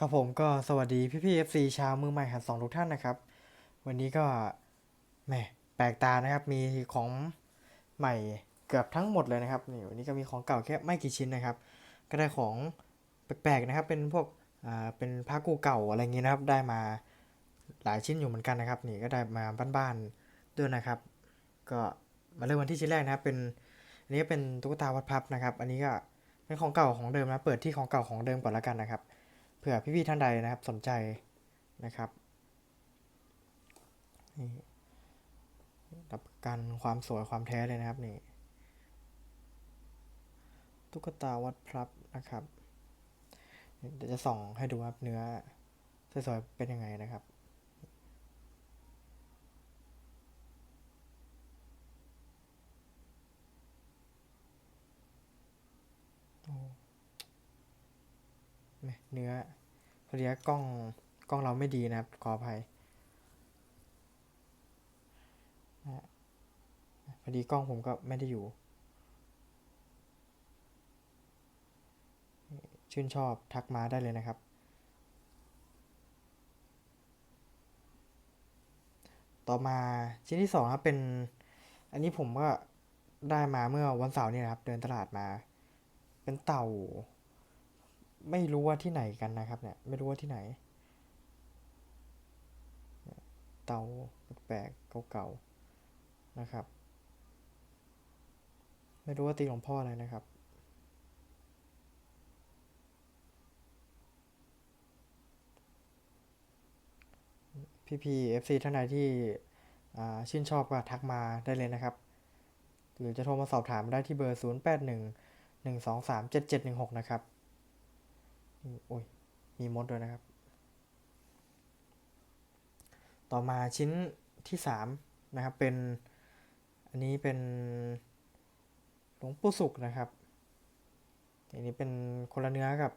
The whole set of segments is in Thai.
ครับผมก็สวัสดีพี่พี่เอฟซีชาวมือใหม่หัดสองทุกท่านนะครับ วันนี้ก็แหมแปลกตานะครับมีของใหม่เกือบทั้งหมดเลยนะครับนี่วันนี้ก็มีของเก่าแค่ไม่กี่ชิ้นนะครับ ก็ได้ของแปลกๆนะครับ เป็นพวกอ่าเป็นผ้ากูเก่าอะไรอย่างงี้นะครับ ได้มาหลายชิ้นอยู่เหมือนกันนะครับ นี่ก็ได้มาบ้านๆด้วยนะครับ ก็มาเริ่มกันที่ชิ้นแรกนะครับ เป็นอันนี้เป็นตุ๊กตาวัดพับนะครับ อันนี้ก็เป็นของเก่าของเดิมนะเปิดที่ของเก่าของเดิมก่อนแล้วกันนะครับ ผื่อพี่ๆท่านใดนะครับสนใจนะครับนี่รับกันความสวยความแท้เลยนะครับนี่ตุ๊กตาวัดพลับนะครับเดี๋ยวจะส่องให้ดูครับเนื้อสวยๆเป็นยังไงนะครับ เนื้อพอดีกล้องกล้องเราไม่ดีนะครับ ขออภัยพอดีกล้องผมก็ไม่ได้อยู่ ชื่นชอบทักมาได้เลยนะครับ ต่อมาชิ้นที่สองครับเป็น อันนี้ผมก็ได้มาเมื่อวันเสาร์นี่นะครับ เดินตลาดมา เป็นเต่า ไม่รู้ว่าที่ไหนกันนะครับ เนี่ย ไม่รู้ว่าที่ไหน เตาแปลกเก่าๆนะครับ ไม่รู้ว่าตีหลวงพ่ออะไรนะครับพี่พีเอฟซีท่านใดที่ชื่นชอบก็ทักมาได้เลยนะครับ หรือจะโทรมาสอบถามได้ที่เบอร์ 0 8 1 1 2 3 7 7 1 6 นะครับ โอ้ย มีมดด้วยนะครับ ต่อมาชิ้นที่สามนะครับ เป็น อันนี้เป็นหลวงปู่สุขนะครับ อันนี้เป็นคนละเนื้อกับ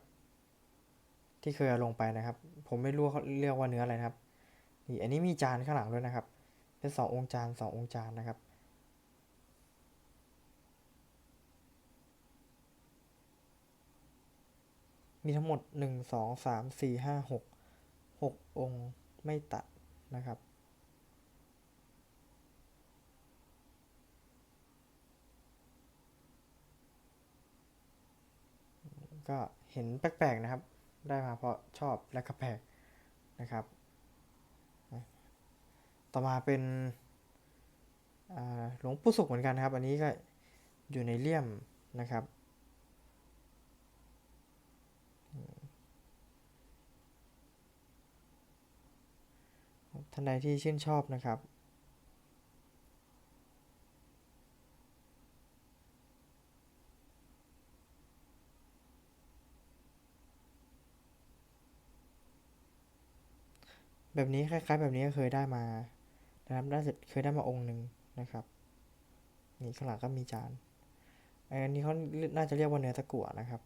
ที่เคยเอาลงไปนะครับ ผมไม่รู้เขาเรียกว่าเนื้ออะไรนะครับ นี่ อันนี้มีจานข้างหลังด้วยนะครับ เป็นสององค์จานสององค์จานนะครับ มีทั้งหมดหนึ่งสองสามสี่ห้าหกหกองค์ไม่ตัดนะครับ ก็เห็นแปลกๆนะครับ ได้มาเพราะชอบและก็แปลกนะครับ ต่อมาเป็นหลวงปู่สุขเหมือนกันนะครับ อันนี้ก็อยู่ในเลี่ยมนะครับ ท่านใดที่ชื่นชอบนะครับ แบบนี้คล้ายๆ แบบนี้ก็เคยได้มานะครับน่าจเคยได้มาองค์หนึ่งนะครับ นี่ข้างหลังก็มีจานอันนี้เขาน่าจะเรียกว่าเนื้อตะกั่วนะครับ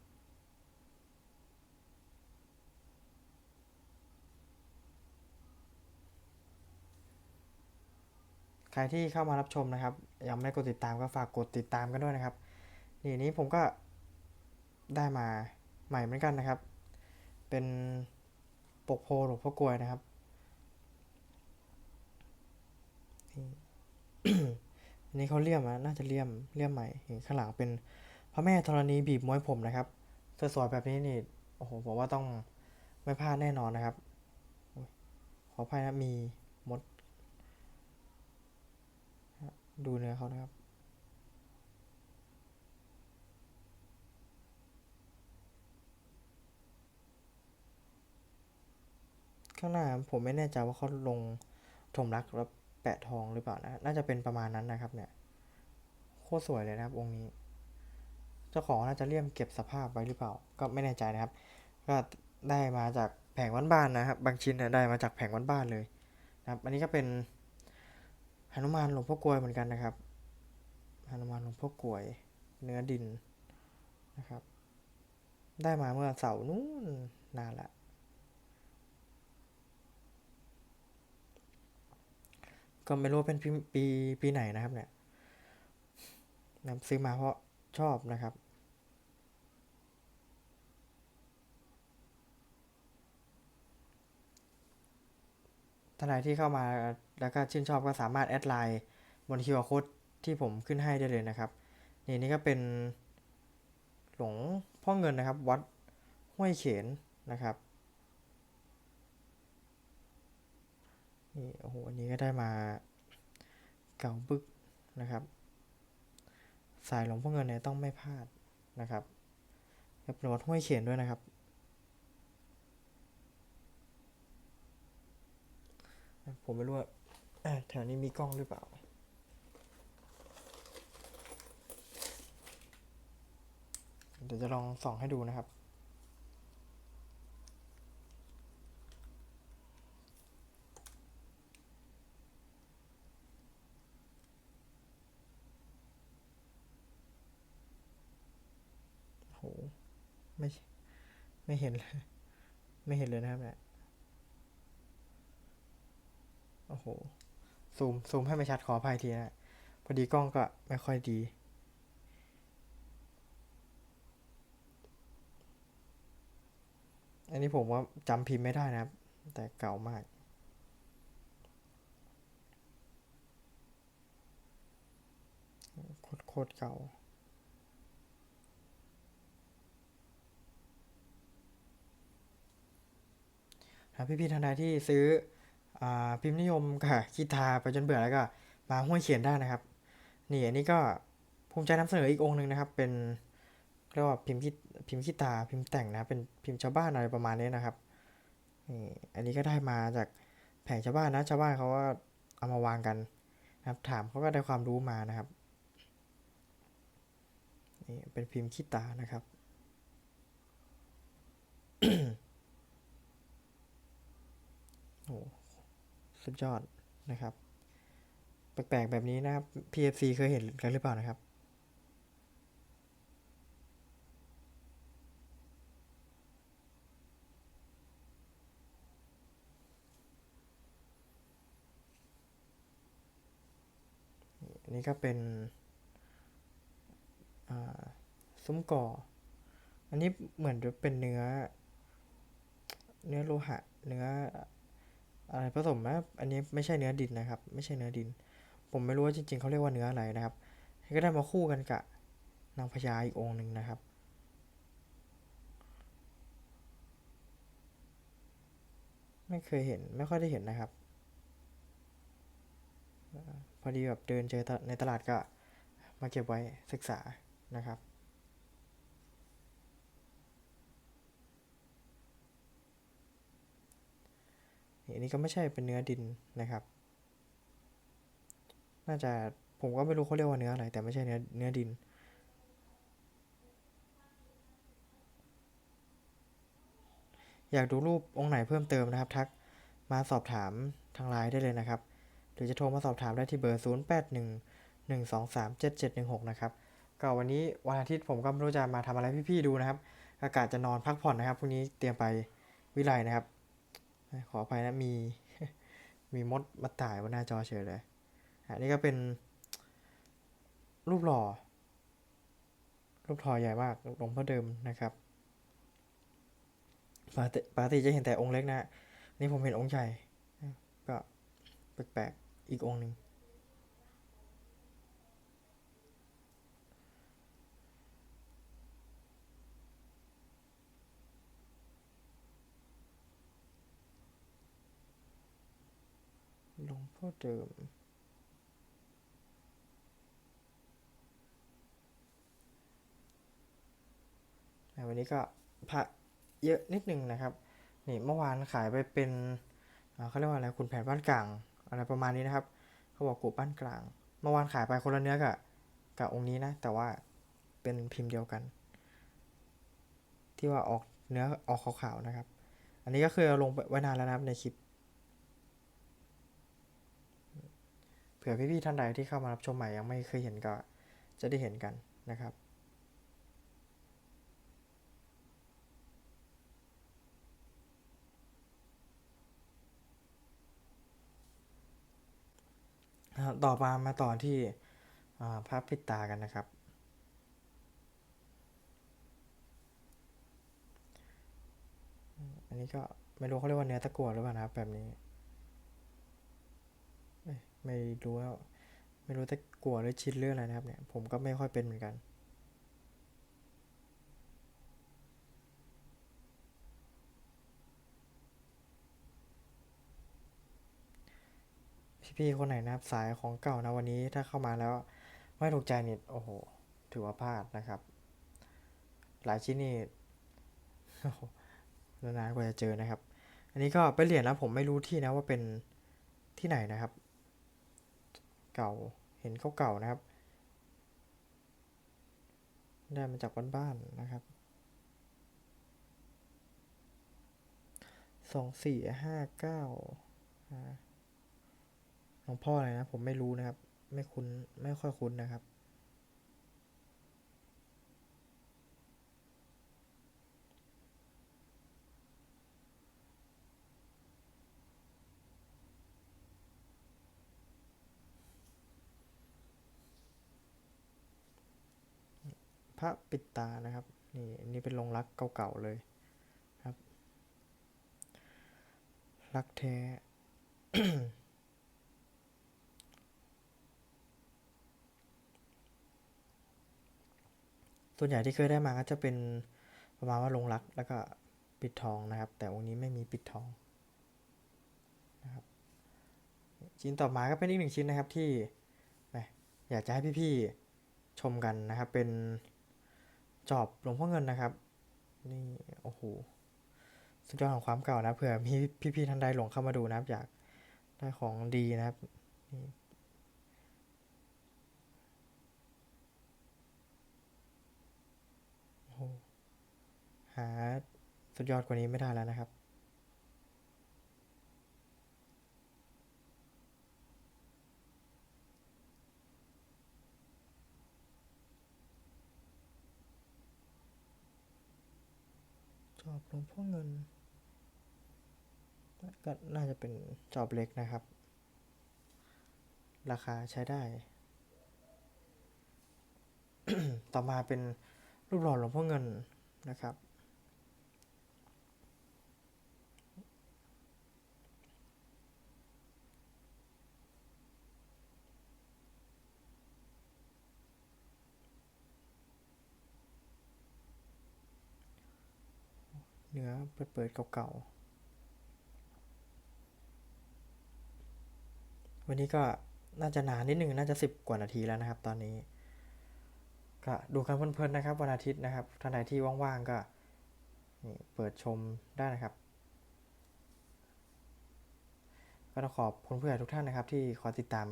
ใครที่เข้ามารับชมนะครับ ยังไม่กดติดตามก็ฝากกดติดตามกันด้วยนะครับ นี่นี้ผมก็ได้มาใหม่เหมือนกันนะครับ เป็นปกโพหลวงพ่อกลวยนะครับนี่อันนี้เขาเลี่ยมอะน่าจะเลี่ยมเลี่ยมใหม่ข้างหลังเป็นพระแม่ธรณีบีบม้วยผมนะครับสวยๆแบบนี้นี่โอ้โหผมว่าต้องไม่พลาดแน่นอนนะครับขออภัยนะมีม ดูเนื้อเขานะครับ ข้างหน้าผมไม่แน่ใจว่าเขาลงถมรักแล้วแปะทองหรือเปล่านะ น่าจะเป็นประมาณนั้นนะครับเนี่ย โคตรสวยเลยนะครับ องค์นี้ เจ้าของน่าจะเลี่ยมเก็บสภาพไว้หรือเปล่า ก็ไม่แน่ใจนะครับ ก็ได้มาจากแผงบ้านๆนะครับ บางชิ้นได้มาจากแผงบ้านๆเลยนะครับ อันนี้ก็เป็น หนุมานหลวงพ่อกลวยเหมือนกันนะครับหนุมานหลวงพ่อกลวย เนื้อดินนะครับ ได้มาเมื่อเสาร์นู้นนานละก็ไม่รู้เป็นปีปีปีไหนนะครับเนี่ยนำซื้อมาเพราะชอบนะครับ ท่านใดที่เข้ามา แล้วก็ชื่นชอบก็สามารถแอดไลน์บน QR Code ที่ผมขึ้นให้ได้เลยนะครับ นี่นี่ก็เป็น หลวงพ่อเงินนะครับ วัดห้วยเขนนะครับนี่โอ้โหอันนี้ก็ได้มาเก่าบึกนะครับ สายหลวงพ่อเงินเนี่ยต้องไม่พลาดนะครับแล้วเป็นวัดห้วยเขนด้วยนะครับผมไม่รู้ว่า แถวนี้มีกล้องหรือเปล่า เดี๋ยวจะลองส่องให้ดูนะครับ โห ไม่ ไม่เห็นเลย ไม่เห็นเลยนะครับเนี่ยโอ้โห ซูมซูมให้ไม่ชัดขออภัยทีนะพอดีกล้องก็ไม่ค่อยดี อันนี้ผมว่าจำพิมพ์ไม่ได้นะครับ แต่เก่ามากโคตรเก่าครับพี่ๆท่านใดที่ซื้อ พิมพ์นิยมกับกีตาไปจนเบื่อแล้วก็มาห้วยเขียนได้นะครับ นี่อันนี้ก็ภูมิใจนำเสนออีกองค์หนึ่งนะครับ เป็นเรียกว่าพิมพ์กีพิมพ์กีตาพิมพ์แต่งนะเป็นพิมพ์ชาวบ้านอะไรประมาณนี้นะครับนี่อันนี้ก็ได้มาจากแผงชาวบ้านนะชาวบ้านเขาก็เอามาวางกันนะครับ ถามเขาก็ได้ความรู้มานะครับนี่เป็นพิมพ์กีตานะครับโอ้ สุดยอดนะครับ แปลกๆแบบนี้นะครับ PFC เคยเห็นกันหรือเปล่านะครับนนี้ก็เป็นซุ้มก่อ อันนี้เหมือนจะเป็นเนื้อ เนื้อโลหะ เนื้อ อะไรผสมนะอันนี้ไม่ใช่เนื้อดินนะครับ ไม่ใช่เนื้อดิน ผมไม่รู้ว่าจริง ๆเขาเรียกว่าเนื้ออะไรนะครับก็ได้มาคู่กันกับนางพญาอีกองหนึ่งนะครับ ไม่เคยเห็นไม่ค่อยได้เห็นนะครับ พอดีแบบเดินเจอในตลาดก็มาเก็บไว้ศึกษานะครับ อันนี้ก็ไม่ใช่เป็นเนื้อดินนะครับ น่าจะผมก็ไม่รู้เขาเรียกว่าเนื้ออะไร แต่ไม่ใช่เนื้อเนื้อดิน อยากดูรูปองค์ไหนเพิ่มเติมนะครับ ทักมาสอบถามทางไลน์ได้เลยนะครับ หรือจะโทรมาสอบถามได้ที่เบอร์ 0 8 1 1 2 3 7 7 1 6 นะครับก็วันนี้วันอาทิตย์ผมก็ไม่รู้จะมาทำอะไรพี่ๆดูนะครับ อากาศจะนอนพักผ่อนนะครับพรุ่งนี้เตรียมไปวิไลนะครับ ขออภัยนะมีมีมดมาต่ายบนหน้าจอเฉยเลยอันนี้ก็เป็น รูปหล่อ รูปหล่อใหญ่มากหลวงพ่อเดิมนะครับปกติปกติจะเห็นแต่องค์เล็กนะ นี่ผมเห็นองค์ใหญ่ ก็แปลกๆอีกองค์หนึ่ง หลวงพ่อเดิมอ่วันนี้ก็พระเยอะนิดนึงนะครับ นี่เมื่อวานขายไปเป็นเขาเรียกว่าอะไรคุณแผนบ้านกลาง อะไรประมาณนี้นะครับ เขาบอกกูบ้านกลาง เมื่อวานขายไปคนละเนื้อกับกับองค์นี้นะ แต่ว่าเป็นพิมพ์เดียวกัน ที่ว่าออกเนื้อออกขาวๆนะครับ อันนี้ก็เคยเอลงไว้นานแล้วนะครับในคลิป ผื่อพี่ๆท่านใดที่เข้ามารับชมใหม่ยังไม่เคยเห็นก็จะได้เห็นกันนะครับ ต่อมามาต่อที่อ่าพระปิดตากันนะครับ อันนี้ก็ไม่รู้เขาเรียกว่าเนื้อตะกั่วหรือเปล่านะครับแบบนี้ ไม่รู้ว่าไม่รู้จะกลัวหรือชินเรื่องอะไรนะครับเนี่ย ผมก็ไม่ค่อยเป็นเหมือนกันพี่ๆคนไหนนะครับสายของเก่านะวันนี้ถ้าเข้ามาแล้วไม่ถูกใจนี่โอ้โห ถือว่าพลาดนะครับ หลายชิ้นนี่นานๆกว่าจะเจอนะครับ อันนี้ก็เป็นเหรียญนะผมไม่รู้ที่นะว่าเป็นที่ไหนนะครับ เก่าเห็นเขาเก่านะครับ ได้มาจากบ้านๆนะครับสองสี่ห้าเก้าหลวงพ่ออะไรนะ ผมไม่รู้นะครับ ไม่คุ้น ไม่ค่อยคุ้นนะครับ ระปิดตานะครับนี่อันนี่เป็นลงรักเก่าๆเลยครับรักแท้ส่วนใหญ่ที่เคยได้มาก็จะเป็นประมาณว่าลงรักแล้วก็ปิดทองนะครับ แต่องค์นี้ไม่มีปิดทองนะครับชิ้นต่อมาก็เป็นอีกหนึ่งชิ้นนะครับที่อยากจะให้พี่ๆชมกันนะครับเป็น จอบหลวงพ่อเงินนะครับ นี่โอ้โหสุดยอดของความเก่านะเผื่อมีพี่ๆท่านใดหลงเข้ามาดูนะครับ อยากได้ของดีนะครับหาสุดยอดกว่านี้ไม่ได้แล้วนะครับ อบหลวงพ่อเงิน ก็น่าจะเป็นจอบเล็กนะครับ ราคาใช้ได้ ต่อมาเป็นรูปหล่อหลวงพ่อเงินนะครับ เนื้อเปิดๆเก่าๆ วันนี้ก็น่าจะนานนิดหนึ่งน่าจะสิบกว่านาทีแล้วนะครับ ตอนนี้ก็ดูกันเพลินๆนะครับ วันอาทิตย์นะครับท่านใดที่ว่างๆก็เปิดชมได้นะครับ ก็ต้องขอบคุณเพื่อนทุกท่านนะครับ ที่คอยติดตาม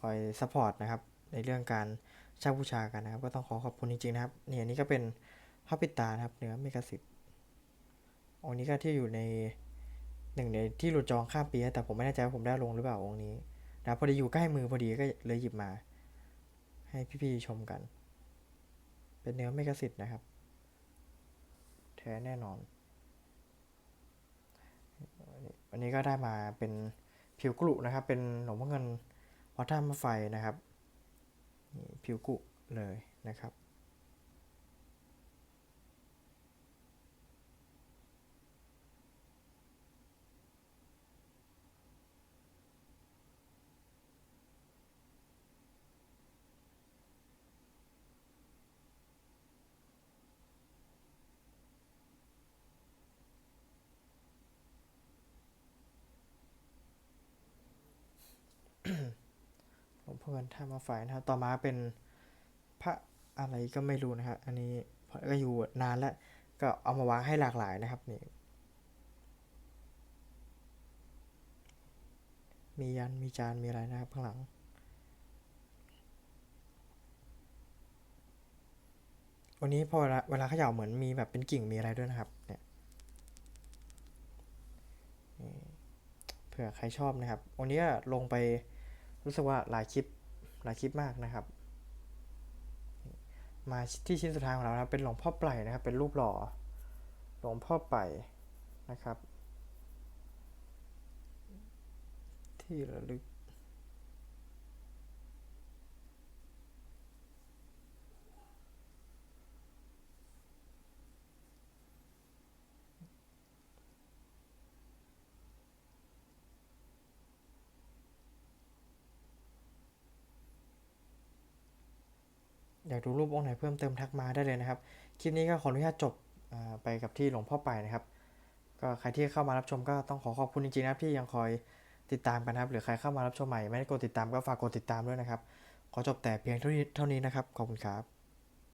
คอยซัพพอร์ตนะครับ ในเรื่องการเช่าบูชากันนะครับ ก็ต้องขอขอบคุณจริงๆนะครับนี่อันนี้ก็เป็นพระปิดตานะครับเนื้อเมกะสิทธิ องค์นี้ก็ที่อยู่ในหนึ่งในที่หลุดจองข้ามปีแต่ผมไม่แน่ใจว่าผมได้ลงหรือเปล่าองค์นี้นะพอดีอยู่ใกล้มือพอดีก็เลยหยิบมา ให้พี่ๆชมกัน เป็นเนื้อเมกะสิทธิ์นะครับ แท้แน่นอนวันนี้ก็ได้มาเป็นผิวกรุนะครับ เป็นหนมพ่อเงินวัดท่ามไฟนะครับผิวกุเลยนะครับ หลวงพ่อนท่ามาไฟนะครับ ต่อมาเป็นพระอะไรก็ไม่รู้นะครับ อันนี้ก็อยู่นานแล้วก็เอามาวางให้หลากหลายนะครับนี่มียันมีจานมีอะไรนะครับข้างหลัง วันนี้พอเวลาเวลาเขย่าเหมือนมีแบบเป็นกิ่งมีอะไรด้วยนะครับเนี่ยเผื่อใครชอบนะครับ วันนี้ลงไป รู้สึกว่าหลายคลิปหลายคลิปมากนะครับ มาที่ชิ้นสุดท้ายของเรานะเป็นหลวงพ่อไปนะครับ เป็นรูปหล่อหลวงพ่อไปนะครับ ที่ระลึก อยากดูรูปองค์ไหนเพิ่มเติมทักมาได้เลยนะครับ คลิปนี้ก็ขออนุญาตจบไปกับที่หลวงพ่อไปนะครับ ก็ใครที่เข้ามารับชมก็ต้องขอขอบคุณจริงๆนะครับที่ยังคอยติดตามกันนะครับ หรือใครเข้ามารับชมใหม่ไม่ได้กดติดตามก็ฝากกดติดตามด้วยนะครับ ขอจบแต่เพียงเท่านี้เท่านี้นะครับ ขอบคุณครับ